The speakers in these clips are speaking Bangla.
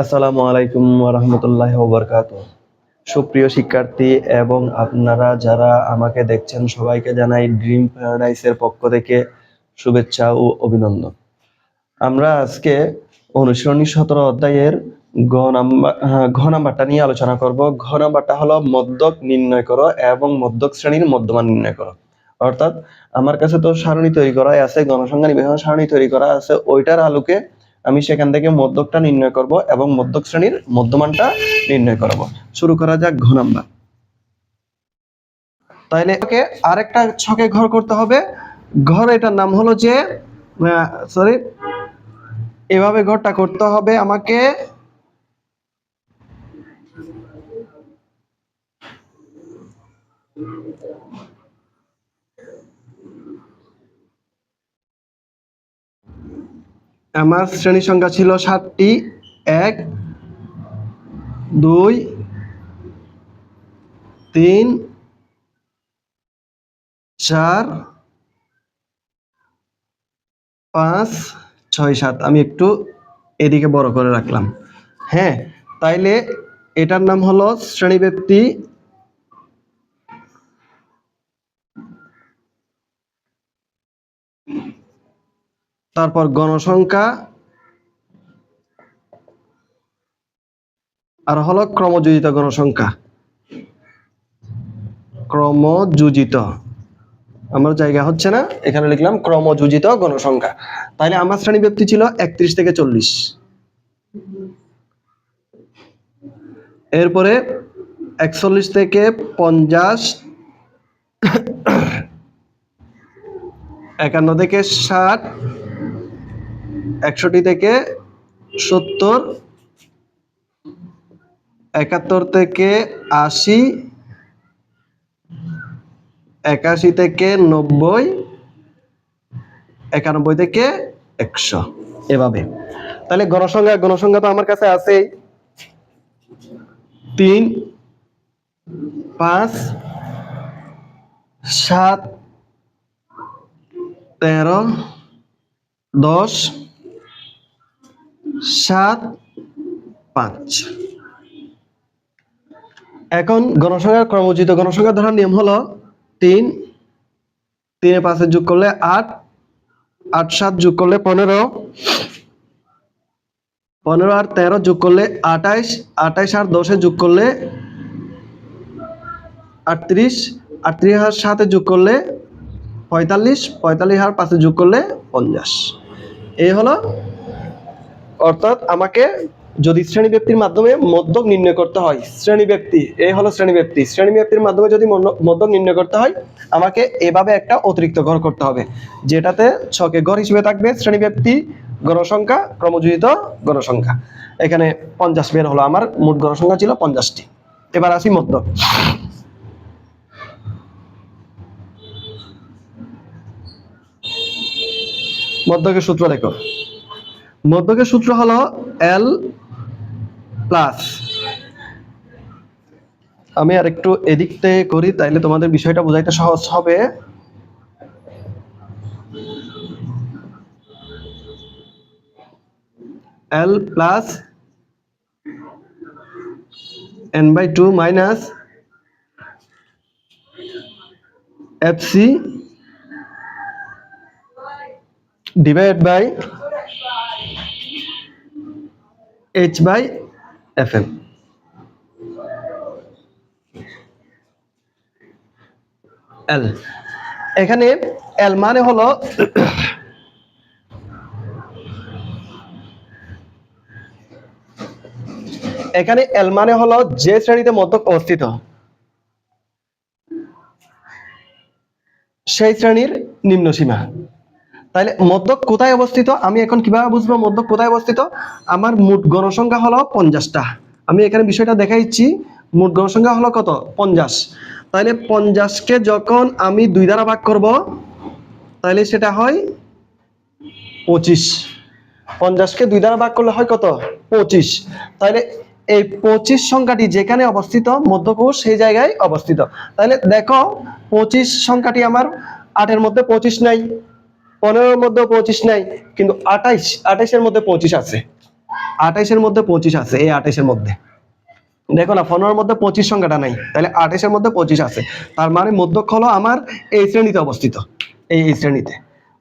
আসসালামু আলাইকুম রহমতুল্লাহ বরকাত সুপ্রিয় শিক্ষার্থী এবং আপনারা যারা আমাকে দেখছেন সবাইকে জানাই ড্রিম প্যারাডাইসের পক্ষ থেকে শুভেচ্ছা ও অভিনন্দন। আমরা আজকে অনুসরণী সতেরো অধ্যায়ের ঘ নাম্বার হ্যাঁ, ঘ নাম্বারটা নিয়ে আলোচনা করব। ঘ নাম্বারটা হলো মদ্যক নির্ণয় করো এবং মদ্যক শ্রেণির মধ্যমান নির্ণয় করো। অর্থাৎ আমার কাছে তো সারণী তৈরি করাই আছে গণসংখ্যা নিবেদন সারণী তৈরি করা আছে ওইটার আলোকে আমি সেখান থেকে মধ্যকটা নির্ণয় করব এবং মধ্যক শ্রেণির মধ্যমানটা নির্ণয় করব। শুরু করা যাক ঘ নাম্বার। তাইলে ওকে আরেকটা ছকে ঘর করতে হবে। ঘর এটার নাম হলো যে সরি এভাবে ঘরটা করতে হবে আমাকে। আমার শ্রেণি সংখ্যা ছিল সাতটি, এক, দুই, তিন, চার, পাঁচ, ছয়, সাত। আমি একটু এদিকে বড় করে রাখলাম। হ্যাঁ তাইলে এটার নাম হলো শ্রেণি তারপর গণসংখ্যা আর হলো ক্রমযোজিত গণসংখ্যা। ক্রমযোজিত। আমার জায়গা হচ্ছে না, এখানে লিখলাম ক্রমযোজিত গণসংখ্যা। তাহলে আমার শ্রেণি ব্যক্তি ছিল একত্রিশ থেকে চল্লিশ। এরপরে একচল্লিশ থেকে পঞ্চাশ, একান্ন থেকে ষাট একষট্টি থেকে সত্তর, একাত্তর থেকে আশি, একাশি থেকে নব্বই, একানব্বই থেকে একশো। এভাবে। তাহলে গণসংখ্যা গণসংখ্যা তো আমার কাছে আছেই। তিন, পাঁচ, সাত, তেরো, দশ সাত, পাঁচ। এখন গণসংখ্যার ক্রমোচিত গণসংখ্যা ধরার নিয়ম হলো তিন, তিনে পাঁচে যোগ করলে আট আট সাত যোগ করলে পনেরো পনেরো আর তেরো যোগ করলে আঠাইশ আঠাইশ আর দশে যোগ করলে আটত্রিশ আটত্রিশ আর সাথে যোগ করলে পঁয়তাল্লিশ পঁয়তাল্লিশ আর পাঁচে যোগ করলে পঞ্চাশ। এই হলো অর্থাৎ আমাকে যদি শ্রেণি ব্যক্তির মাধ্যমে মধ্যক নির্ণয় করতে হয়, শ্রেণি ব্যক্তি এই হলো শ্রেণি ব্যক্তি, শ্রেণি ব্যক্তির মাধ্যমে যদি মধ্যক নির্ণয় করতে হয়, আমাকে এভাবে একটা অতিরিক্ত ঘর করতে হবে, যেটাতে ছকে ঘর হিসেবে থাকবে শ্রেণি ব্যক্তি গণসংখ্যা ক্রমযোজিত গণসংখ্যা এখানে পঞ্চাশ বের হলো আমার, মোট গণসংখ্যা ছিল পঞ্চাশটি। এবার আসি মধ্যক মধ্যকের সূত্র দেখো। মধ্যকের সূত্র হলো এল প্লাস আমি আর একটু এদিক থেকে করি, তাইলে তোমাদের বিষয়টা বোঝাইতে সহজ হবে। L plus N by two minus F C divided by by F M L এখানে এল মানে হলো এখানে এল মানে হলো যে শ্রেণীতে মধ্যক অবস্থিত। সেই শ্রেণির নিম্ন সীমা তাহলে মধ্যক কোথায় অবস্থিত? আমি এখন কীভাবে বুঝব মধ্যক কোথায় অবস্থিত? আমার মোট গণসংখ্যা হলো পঞ্চাশটা। আমি এখানে বিষয়টা দেখাইছি, মোট গণসংখ্যা হলো কত? পঞ্চাশ। তাহলে পঞ্চাশকে যখন আমি দুই দ্বারা ভাগ করব তাহলে সেটা হয় পঁচিশ। পঞ্চাশকে দুই দ্বারা ভাগ করলে হয় কত? পঁচিশ। তাহলে এই পঁচিশ সংখ্যাটি যেখানে অবস্থিত মধ্যকোষ সেই জায়গায় অবস্থিত। তাহলে দেখো, পঁচিশ সংখ্যাটি আমার আটের মধ্যে পঁচিশ নাই। পনেরোর মধ্যে পঁচিশ নাই, কিন্তু আঠাইশ, আঠাইশের মধ্যে পঁচিশ আছে। আঠাইশের মধ্যে পঁচিশ আছে, এই আঠাইশের মধ্যে। দেখো না, পনেরোর মধ্যে পঁচিশ সংখ্যাটা নাই, তাহলে আঠাইশের মধ্যে পঁচিশ আছে। তার মানে মধ্যক হলো আমার এই শ্রেণীতে অবস্থিত, এই এই শ্রেণীতে।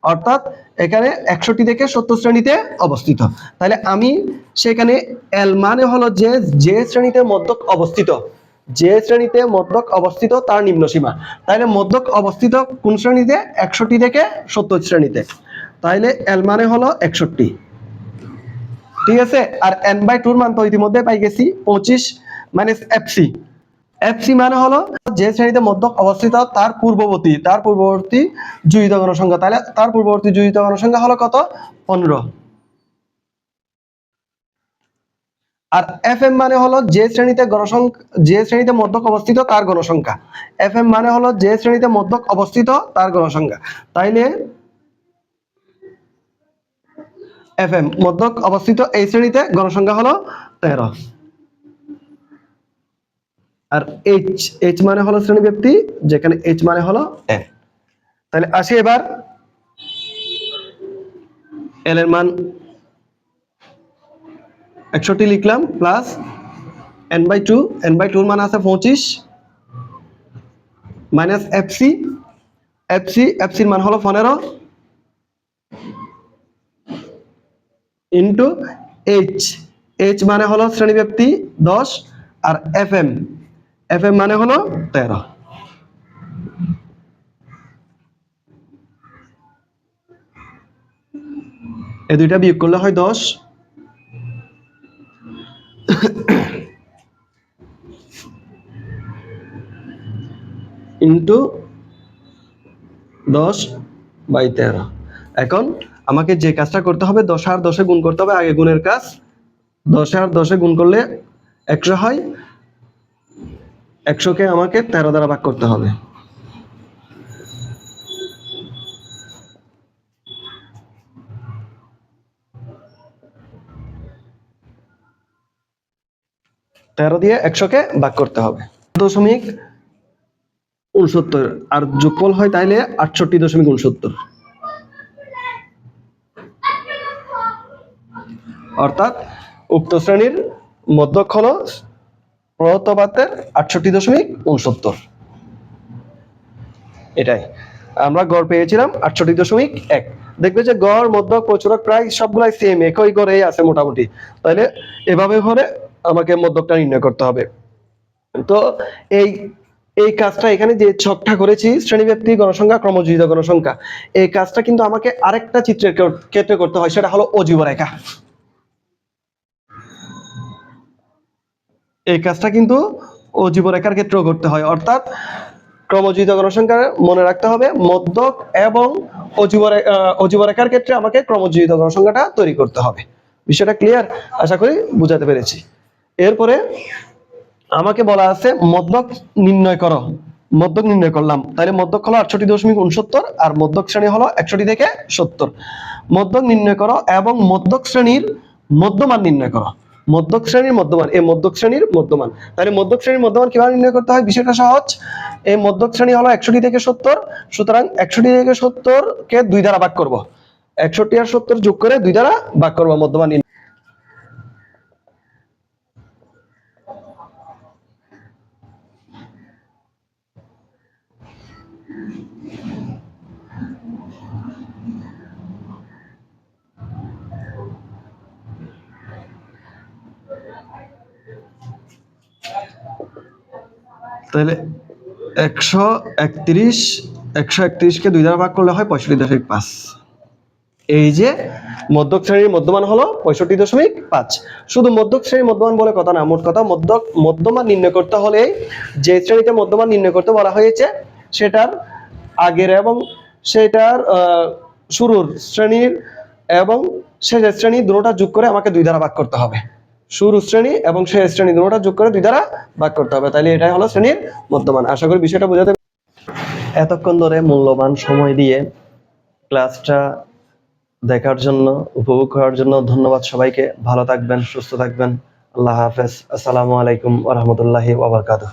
অর্থাৎ এখানে একষট্টি থেকে সত্তর শ্রেণীতে অবস্থিত। তাহলে আমি সেখানে এল মানে হলো যে যে শ্রেণীতে মধ্যক অবস্থিত যে শ্রেণীতে মধ্যক অবস্থিত তার নিম্ন সীমা। তাহলে মধ্যক অবস্থিত কোন শ্রেণীতে? একষট্টি থেকে সত্তর শ্রেণীতে। তাহলে এল মানে হলো একষট্টি। ঠিক আছে? আর এন বাই টুর মান তো ইতিমধ্যে পাই গেছি, পঁচিশ মাইনাস এফসি এফসি মানে হলো যে শ্রেণীতে মধ্যক অবস্থিত তার পূর্ববর্তী তার পূর্ববর্তী জুড়িত গণসংখ্যা তাহলে তার পূর্ববর্তী জুড়িত গণসংখ্যা হলো কত? পনেরো। আর এফ এম মানে হলো যে শ্রেণীতে গণসংখ্যা, যে শ্রেণীতে মধ্যক অবস্থিত তার গণসংখ্যা। এফ এম মানে হলো যে শ্রেণীতে মধ্যক অবস্থিত তার গণসংখ্যা। তাইলে এফ এম মধ্যক অবস্থিত এই শ্রেণীতে গণসংখ্যা হলো তেরো। আর এইচ এইচ মানে হলো শ্রেণি ব্যক্তি, যেখানে এইচ মানে হলো এন তাহলে আসি এবার, এল এর মান একষট্টি লিখলাম plus N by two N by টুর মান আছে পঁচিশ মাইনাস এফসি এফসি এফসির মান হলো পনেরো ইন্টু এইচ এইচ মানে হলো শ্রেণি ব্যক্তি দশ, আর এফ এম এফ এম মানে হলো তেরো। এ দুইটা বিয়োগ করলে হয় দশ ইন্টু দশ বাই তেরো। এখন আমাকে যে কাজটা করতে হবে, দশ আর দশে গুণ করতে হবে, আগে গুণের কাজ। দশ আর দশে গুণ করলে একশো হয়। একশোকে আমাকে তেরো দ্বারা ভাগ করতে হবে। তেরো দিয়ে একশোকে ভাগ করতে হবে। দশমিক উনসত্তর, আর যোগফল হয় তাইলে আটষট্টি দশমিক উনসত্তর। অর্থাৎ উক্ত শ্রেণির মধ্যক হল প্রহতপাতের আটষট্টি দশমিক উনসত্তর। এটাই। আমরা গড় পেয়েছিলাম আটষট্টি দশমিক এক। দেখবে যে গড়, মধ্যক, প্রচুরক প্রায় সবগুলাই সেম একই গড়েই আছে মোটামুটি। তাহলে এভাবে হলে আমাকে মধ্যকটা নির্ণয় করতে হবে। তো এই এই কাজটা এখানে যে ছকটা করেছি শ্রেণীব্যাপ্তি গণসংখ্যা ক্রমযুক্ত গণসংখ্যা, এই কাজটা কিন্তু আমাকে আরেকটা চিত্রের ক্ষেত্রে করতে হয়, সেটা হলো অজীব রেখা এই কাজটা কিন্তু অজীব রেখার ক্ষেত্রেও করতে হয়, অর্থাৎ ক্রমযুক্ত গণসংখ্যা মনে রাখতে হবে মধ্যক এবং অজীব অজীব রেখার ক্ষেত্রে আমাকে ক্রমযুক্ত গণসংখ্যাটা তৈরি করতে হবে। বিষয়টা ক্লিয়ার আশা করি বুঝাতে পেরেছি। এরপরে আমাকে বলা আছে, মধ্যক নির্ণয় করো। মধ্যক নির্ণয় করলাম। তাহলে মধ্যক হলো আটষট্টি দশমিক উনসত্তর আর মধ্যক শ্রেণি হলো একষট্টি থেকে সত্তর। মধ্যক নির্ণয় করো এবং মধ্যক শ্রেণির মধ্যমান নির্ণয় করো। মধ্যক শ্রেণির মধ্যমান, এই মধ্যক শ্রেণির মধ্যমান। তাহলে মধ্যক শ্রেণির মধ্যমান কীভাবে নির্ণয় করতে হয়? বিষয়টা সহজ। এই মধ্যক শ্রেণি হলো একষট্টি থেকে সত্তর, সুতরাং একষট্টি থেকে সত্তর কে দুই দ্বারা ভাগ করব। একষট্টি আর সত্তর যোগ করে দুই দ্বারা ভাগ করব মধ্যমান নির্ণয় তাহলে একশো একত্রিশ, একশো একত্রিশকে দুই দ্বারা ভাগ করলে হয় পঁয়ষট্টি দশমিক পাঁচ। এই যে মধ্যক শ্রেণির মধ্যমান হলো পঁয়ষট্টি দশমিক পাঁচ। শুধু মধ্যক শ্রেণির মধ্যমান বলে কথা না, মোট কথা মধ্যক, মধ্যমান নির্ণয় করতে হলে যে শ্রেণীতে মধ্যমান নির্ণয় করতে বলা হয়েছে, সেটার আগের এবং সেটার শুরুর শ্রেণির এবং শেষের শ্রেণি দুটোটা যোগ করে আমাকে দুই দ্বারা ভাগ করতে হবে। শুরু শ্রেণি এবং শেষ শ্রেণি দুটোটা যোগ করে দুই দ্বারা ভাগ করতে হবে। তাহলে এটাই হলো শ্রেণির মধ্যমান আশা করি বিষয়টা বোঝাতে এতক্ষণ ধরে মূল্যবান সময় দিয়ে ক্লাসটা দেখার জন্য, উপভোগ করার জন্য ধন্যবাদ সবাইকে। ভালো থাকবেন, সুস্থ থাকবেন। আল্লাহ হাফেজ। আসসালামু আলাইকুম ওরহমতুল্লাহি ওবরকাতুহ